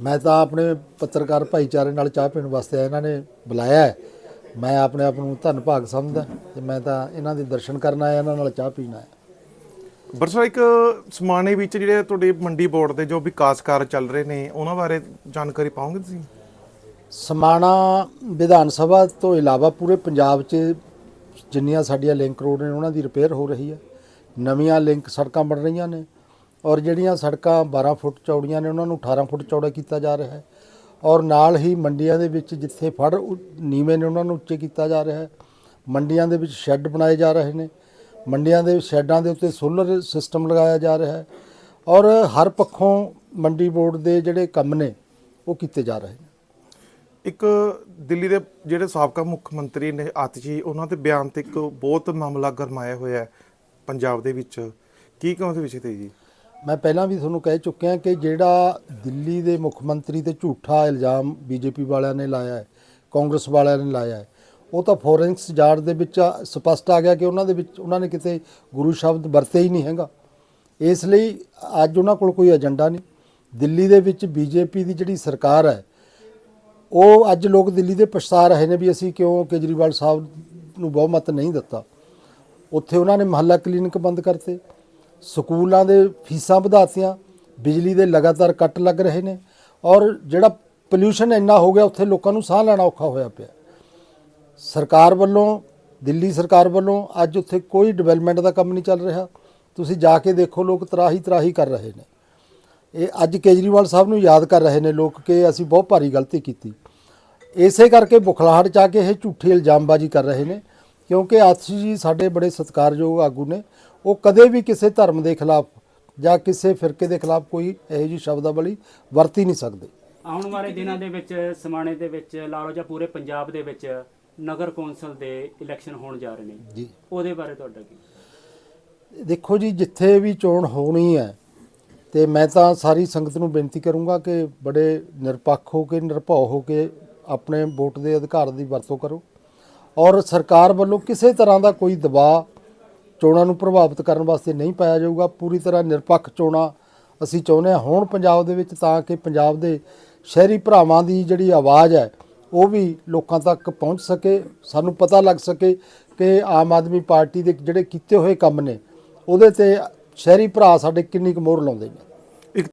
ਮੈਂ ਤਾਂ ਆਪਣੇ ਪੱਤਰਕਾਰ ਭਾਈਚਾਰੇ ਨਾਲ ਚਾਹ ਪੀਣ ਵਾਸਤੇ ਆਇਆ ਇਹਨਾਂ ਨੇ ਬੁਲਾਇਆ ਹੈ। ਮੈਂ ਆਪਣੇ ਆਪ ਨੂੰ ਧੰਨ ਭਾਗ ਸਮਝਦਾ ਤੇ ਮੈਂ ਤਾਂ ਇਹਨਾਂ ਦੇ ਦਰਸ਼ਨ ਕਰਨ ਆਇਆ ਇਹਨਾਂ ਨਾਲ ਚਾਹ ਪੀਣ ਆਇਆ। ਬਰਸਾ ਇੱਕ ਸਮਾਣੇ ਵਿੱਚ ਜਿਹੜੇ ਤੁਹਾਡੇ ਮੰਡੀ ਬੋਰਡ ਦੇ ਜੋ ਵਿਕਾਸ ਕਾਰਜ ਚੱਲ ਰਹੇ ਨੇ ਉਹਨਾਂ ਬਾਰੇ ਜਾਣਕਾਰੀ ਪਾਓਗੇ ਤੁਸੀਂ? ਸਮਾਣਾ ਵਿਧਾਨ ਸਭਾ ਤੋਂ ਇਲਾਵਾ ਪੂਰੇ ਪੰਜਾਬ 'ਚ ਜਿੰਨੀਆਂ ਸਾਡੀਆਂ ਲਿੰਕ ਰੋਡ ਨੇ ਉਹਨਾਂ ਦੀ ਰਿਪੇਅਰ ਹੋ ਰਹੀ ਹੈ। ਨਵੀਆਂ ਲਿੰਕ ਸੜਕਾਂ ਬਣ ਰਹੀਆਂ ਨੇ। ਔਰ ਜਿਹੜੀਆਂ ਸੜਕਾਂ 12 ਫੁੱਟ ਚੌੜੀਆਂ ਨੇ, ਉਹਨਾਂ ਨੂੰ 18 ਫੁੱਟ ਚੌੜਾ ਕੀਤਾ ਜਾ ਰਿਹਾ ਹੈ। ਔਰ ਨਾਲ ਹੀ ਮੰਡੀਆਂ ਦੇ ਵਿੱਚ ਜਿੱਥੇ ਫੜ ਨੀਵੇਂ ਨੇ, ਉਹਨਾਂ ਨੂੰ ਉੱਚੇ ਕੀਤਾ ਜਾ ਰਿਹਾ ਹੈ। ਮੰਡੀਆਂ ਦੇ ਵਿੱਚ ਸ਼ੈੱਡ ਬਣਾਏ ਜਾ ਰਹੇ ਨੇ। ਮੰਡੀਆਂ ਦੇ ਸ਼ੈੱਡਾਂ ਦੇ ਉੱਤੇ ਸੋਲਰ ਸਿਸਟਮ ਲਗਾਇਆ ਜਾ ਰਿਹਾ ਹੈ। ਔਰ ਹਰ ਪੱਖੋਂ ਮੰਡੀ ਬੋਰਡ ਦੇ ਜਿਹੜੇ ਕੰਮ ਨੇ, ਉਹ ਕੀਤੇ ਜਾ ਰਹੇ ਨੇ। ਇੱਕ ਦਿੱਲੀ ਦੇ ਜਿਹੜੇ ਸਾਬਕਾ ਮੁੱਖ ਮੰਤਰੀ ਨੇ ਆਤਜੀ ਉਹਨਾਂ ਦੇ ਬਿਆਨ ਤੇ ਇੱਕ ਬਹੁਤ ਮਾਮਲਾ ਗਰਮਾਇਆ ਹੋਇਆ ਹੈ ਪੰਜਾਬ ਦੇ ਵਿੱਚ। ਕੀ ਕਹੋ ਉਹਦੇ ਵਿਸ਼ੇ ਤੇ ਜੀ? ਮੈਂ ਪਹਿਲਾਂ ਵੀ ਤੁਹਾਨੂੰ ਕਹਿ ਚੁੱਕਿਆ ਕਿ ਜਿਹੜਾ ਦਿੱਲੀ ਦੇ ਮੁੱਖ ਮੰਤਰੀ ਤੇ ਝੂਠਾ ਇਲਜ਼ਾਮ ਬੀਜੇਪੀ ਵਾਲਿਆਂ ਨੇ ਲਾਇਆ ਹੈ, ਕਾਂਗਰਸ ਵਾਲਿਆਂ ਨੇ ਲਾਇਆ ਹੈ, ਉਹ ਤਾਂ ਫੋਰੈਂਸ ਜਾੜ ਦੇ ਵਿੱਚ ਸਪਸ਼ਟ ਆ ਗਿਆ ਕਿ ਉਹਨਾਂ ਦੇ ਵਿੱਚ, ਉਹਨਾਂ ਨੇ ਕਿਤੇ ਗੁਰੂ ਸ਼ਬਦ ਵਰਤੇ ਹੀ ਨਹੀਂ ਹੈਗਾ। ਇਸ ਲਈ ਅੱਜ ਉਹਨਾਂ ਕੋਲ ਕੋਈ ਏਜੰਡਾ ਨਹੀਂ। ਦਿੱਲੀ ਦੇ ਵਿੱਚ ਬੀਜੇਪੀ ਦੀ ਜਿਹੜੀ ਸਰਕਾਰ ਹੈ, ਉਹ ਅੱਜ ਲੋਕ ਦਿੱਲੀ ਦੇ ਪਛਤਾ ਰਹੇ ਨੇ ਵੀ ਅਸੀਂ ਕਿਉਂ ਕੇਜਰੀਵਾਲ ਸਾਹਿਬ ਨੂੰ ਬਹੁਮਤ ਨਹੀਂ ਦਿੱਤਾ। ਉੱਥੇ ਉਹਨਾਂ ਨੇ ਮਹੱਲਾ ਕਲੀਨਿਕ ਬੰਦ ਕਰਤੇ। ਸਕੂਲਾਂ ਦੇ ਫੀਸਾਂ ਵਧਾਤੀਆਂ, ਬਿਜਲੀ ਦੇ ਲਗਾਤਾਰ ਕੱਟ ਲੱਗ ਰਹੇ ਨੇ ਔਰ ਜਿਹੜਾ ਪੋਲਿਊਸ਼ਨ ਇੰਨਾ ਹੋ ਗਿਆ, ਉੱਥੇ ਲੋਕਾਂ ਨੂੰ ਸਾਹ ਲੈਣਾ ਔਖਾ ਹੋਇਆ ਪਿਆ। ਸਰਕਾਰ ਵੱਲੋਂ, ਦਿੱਲੀ ਸਰਕਾਰ ਵੱਲੋਂ ਅੱਜ ਉੱਥੇ ਕੋਈ ਡਿਵੈਲਪਮੈਂਟ ਦਾ ਕੰਮ ਨਹੀਂ ਚੱਲ ਰਿਹਾ। ਤੁਸੀਂ ਜਾ ਕੇ ਦੇਖੋ, ਲੋਕ ਤਰਾਹੀ ਤਰਾਹੀ ਕਰ ਰਹੇ ਨੇ। ਇਹ ਅੱਜ ਕੇਜਰੀਵਾਲ ਸਾਹਿਬ ਨੂੰ ਯਾਦ ਕਰ ਰਹੇ ਨੇ ਲੋਕ ਕਿ ਅਸੀਂ ਬਹੁਤ ਭਾਰੀ ਗਲਤੀ ਕੀਤੀ। ਇਸੇ ਕਰਕੇ ਬੁਖਲਾਹਟ ਚ ਆ ਕੇ ਇਹ ਝੂਠੀ ਇਲਜ਼ਾਮਬਾਜ਼ੀ ਕਰ ਰਹੇ ਨੇ। ਕਿਉਂਕਿ ਆਤਸ਼ੀ ਜੀ ਸਾਡੇ ਬੜੇ ਸਤਿਕਾਰਯੋਗ ਆਗੂ ਨੇ। ਉਹ ਕਦੇ ਵੀ ਕਿਸੇ ਧਰਮ ਦੇ ਖਿਲਾਫ ਜਾਂ ਕਿਸੇ ਫਿਰਕੇ ਦੇ ਖਿਲਾਫ ਕੋਈ ਇਹੋ ਜਿਹੀ ਸ਼ਬਦਾਵਲੀ ਵਰਤੀ ਨਹੀਂ ਸਕਦੇ। ਆਉਣ ਵਾਲੇ ਦਿਨਾਂ ਦੇ ਵਿੱਚ ਸਮਾਣੇ ਦੇ ਵਿੱਚ ਲਾ ਲਓ ਜਾਂ ਪੂਰੇ ਪੰਜਾਬ ਦੇ ਵਿੱਚ ਨਗਰ ਕੌਂਸਲ ਦੇ ਇਲੈਕਸ਼ਨ ਹੋਣ ਜਾ ਰਹੇ ਨੇ। ਜੀ। ਉਹਦੇ ਬਾਰੇ ਤੁਹਾਡਾ ਕੀ? ਦੇਖੋ ਜੀ ਜਿੱਥੇ ਵੀ ਚੋਣ ਹੋਣੀ ਹੈ ਤੇ ਮੈਂ ਤਾਂ ਸਾਰੀ ਸੰਗਤ ਨੂੰ ਬੇਨਤੀ ਕਰੂੰਗਾ ਕਿ ਬੜੇ ਨਿਰਪੱਖ ਹੋ ਕੇ ਨਿਰਭਉ ਹੋ ਕੇ ਆਪਣੇ ਵੋਟ ਦੇ ਅਧਿਕਾਰ ਦੀ ਵਰਤੋਂ ਕਰੋ। ਔਰ ਸਰਕਾਰ ਵੱਲੋਂ ਕਿਸੇ ਤਰ੍ਹਾਂ ਦਾ ਕੋਈ ਦਬਾਅ ਚੋਣਾਂ ਨੂੰ ਪ੍ਰਭਾਵਿਤ ਕਰਨ ਵਾਸਤੇ ਨਹੀਂ ਪਾਇਆ ਜਾਊਗਾ। ਪੂਰੀ ਤਰ੍ਹਾਂ ਨਿਰਪੱਖ ਚੋਣਾਂ ਅਸੀਂ ਚਾਹੁੰਦੇ ਹਾਂ। ਹੋਣ ਪੰਜਾਬ ਦੇ ਵਿੱਚ ਤਾਂ ਕਿ ਪੰਜਾਬ ਦੇ ਸ਼ਹਿਰੀ ਭਰਾਵਾਂ ਦੀ ਜਿਹੜੀ ਆਵਾਜ਼ ਹੈ, ਉਹ ਵੀ ਲੋਕਾਂ ਤੱਕ ਪਹੁੰਚ ਸਕੇ। ਸਾਨੂੰ ਪਤਾ ਲੱਗ ਸਕੇ ਕਿ ਆਮ ਆਦਮੀ ਪਾਰਟੀ ਦੇ ਜਿਹੜੇ ਕੀਤੇ ਹੋਏ ਕੰਮ ਨੇ, ਉਹਦੇ ਤੇ ਸ਼ਹਿਰੀ ਭਰਾ ਸਾਡੇ ਕਿੰਨੀ ਕੁ ਮੋਹਰ ਲਾਉਂਦੇ ਨੇ।